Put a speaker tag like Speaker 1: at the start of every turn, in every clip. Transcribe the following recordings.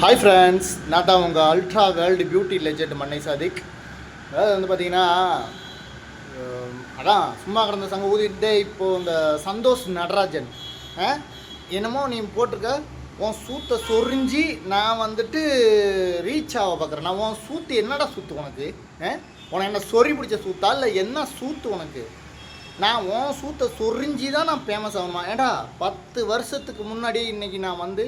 Speaker 1: Hi friends நான் தான் உங்கள் ultra world beauty legend Mannai Sadiq. அதாவது வந்து பார்த்தீங்கன்னா அதான் சும்மா கிடந்த சங்க ஊதிட்டு இப்போது இந்த சந்தோஷ் நடராஜன். ஆ? என்னமோ நீ போட்டிருக்க உன் சூத்தை சொரிஞ்சு நான் வந்துட்டு ரீச் ஆக பார்க்குறேன் நான் உன் சூத்து என்னடா சூத்து உனக்கு? உனக்கு என்ன சொறி பிடிச்ச சூத்தா? இல்லை என்ன சூத்து உனக்கு? நான் உன் சூத்தை சொரிஞ்சு தான் நான் ஃபேமஸ் ஆகணுமா? ஏடா பத்து வருஷத்துக்கு முன்னாடி இன்றைக்கி நான் வந்து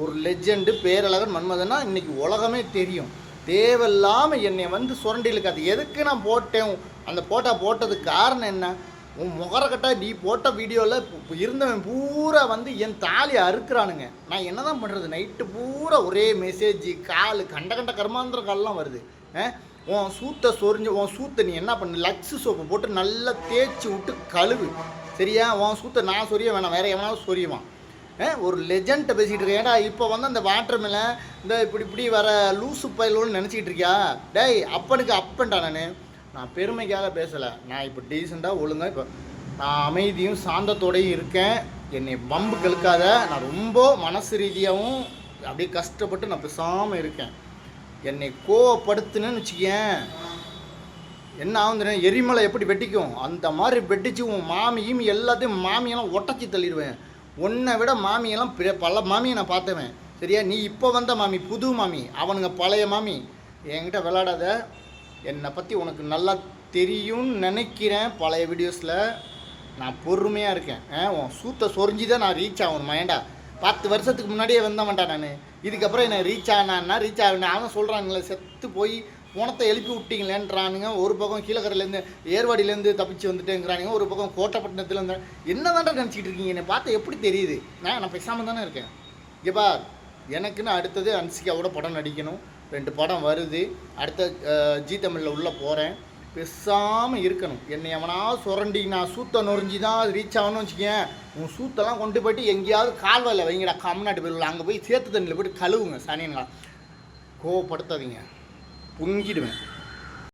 Speaker 1: ஒரு லெஜெண்டு பேரழகன் மன்மதனா இன்றைக்கி உலகமே தெரியும். தேவையில்லாமல் என்னை வந்து சுரண்டிலுக்கு அது எதுக்கு நான் போட்டேன்? அந்த போட்டா போட்டதுக்கு காரணம் என்ன? உன் முகரக்கட்டா நீ போட்ட வீடியோவில் இப்போ இருந்தவன் பூரா வந்து என் தாலி அறுக்கிறானுங்க. நான் என்ன தான் பண்ணுறது நைட்டு பூரா ஒரே மெசேஜ் கால் கண்ட கண்ட கர்மாந்திர கால்லாம் வருது. ஆ? உன் சூத்தை சொரிஞ்சு உன் சூத்தை நீ என்ன பண்ணு? லக்ஸு சோப்பு போட்டு நல்லா தேய்ச்சி விட்டு கழுவு. சரியா? உன் சூத்தை நான் சொரிய வேணாம். வேற எவனாவது சொரியுவான். ஒரு லெஜண்ட்டை பேசிகிட்டு இருக்கேன். ஏடா இப்போ வந்து அந்த வாட்டர் மேலே இந்த இப்படி இப்படி வர லூசு பயிலோன்னு நினச்சிக்கிட்டு இருக்கியா? டேய் அப்பனுக்கு அப்பன்டா நான். நான் பெருமைக்காக பேசலை. நான் இப்போ டீசெண்டாக ஒழுங்காக இப்போ நான் அமைதியும் சாந்தத்தோடையும் இருக்கேன். என்னை பம்பு கழுக்காத நான் ரொம்ப மனசு ரீதியாகவும் அப்படியே கஷ்டப்பட்டு நான் பேசாமல் இருக்கேன். என்னை கோவப்படுத்துனேன்னு வச்சுக்கேன். என்ன ஆகும் எரிமலை எப்படி வெட்டிக்கும் அந்த மாதிரி வெட்டிச்சு உன் மாமியும் எல்லாத்தையும் மாமியெல்லாம் ஒட்டச்சி தள்ளிடுவேன். உன்னை விட மாமியெல்லாம் பிற- பல மாமியை நான் பார்த்தவன். சரியா? நீ இப்போ வந்த மாமி புது மாமி அவனுங்க பழைய மாமி. என்கிட்ட விளாடாத என்னை பற்றி உனக்கு நல்லா தெரியும்னு நினைக்கிறேன் பழைய வீடியோஸில் நான் பொறுமையாக இருக்கேன். உன் சூத்தை சொரிஞ்சு தான் நான் ரீச் ஆகணும் ஏண்டா பத்து வருஷத்துக்கு முன்னாடியே வந்தவன்டா நான். இதுக்கப்புறம் என்ன ரீச் ஆனான்னா ரீச் ஆகணும். அவன் சொல்கிறாங்களே செத்து போய் போனத்தை எழுப்பி விட்டீங்களேன்றானுங்க. ஒரு பக்கம் கீழக்கரையிலேருந்து ஏர்வாடியிலேருந்து தப்பிச்சு வந்துட்டேங்கிறானுங்க. ஒரு பக்கம் கோட்டைப்பட்டினத்துலேருந்து. என்ன தான்டா நினச்சிக்கிட்டு இருக்கீங்க? என்னை பார்த்து எப்படி தெரியுது? நான் நான் பேசாமல் தானே இருக்கேன். இங்கே எனக்குன்னு அடுத்தது அன்சிகாவோட படம் நடிக்கணும். ரெண்டு படம் வருது. அடுத்த ஜி தமிழில் உள்ளே போகிறேன் பேசாமல் இருக்கணும். என்னை எவனா சுரண்டி நான் சூத்தை நொறிஞ்சி தான் அது ரீச் ஆகணும்னு வச்சுக்கேன் உன் சூத்தெல்லாம் கொண்டு போயிட்டு எங்கேயாவது கால்வாயில் வைங்கடா. கம்நாட்டு பேர் அங்கே போய் சேத்து தண்ணியில் போயிட்டு கழுவுங்க சனியன்களா. கோவப்படுத்தாதீங்க. 工地里面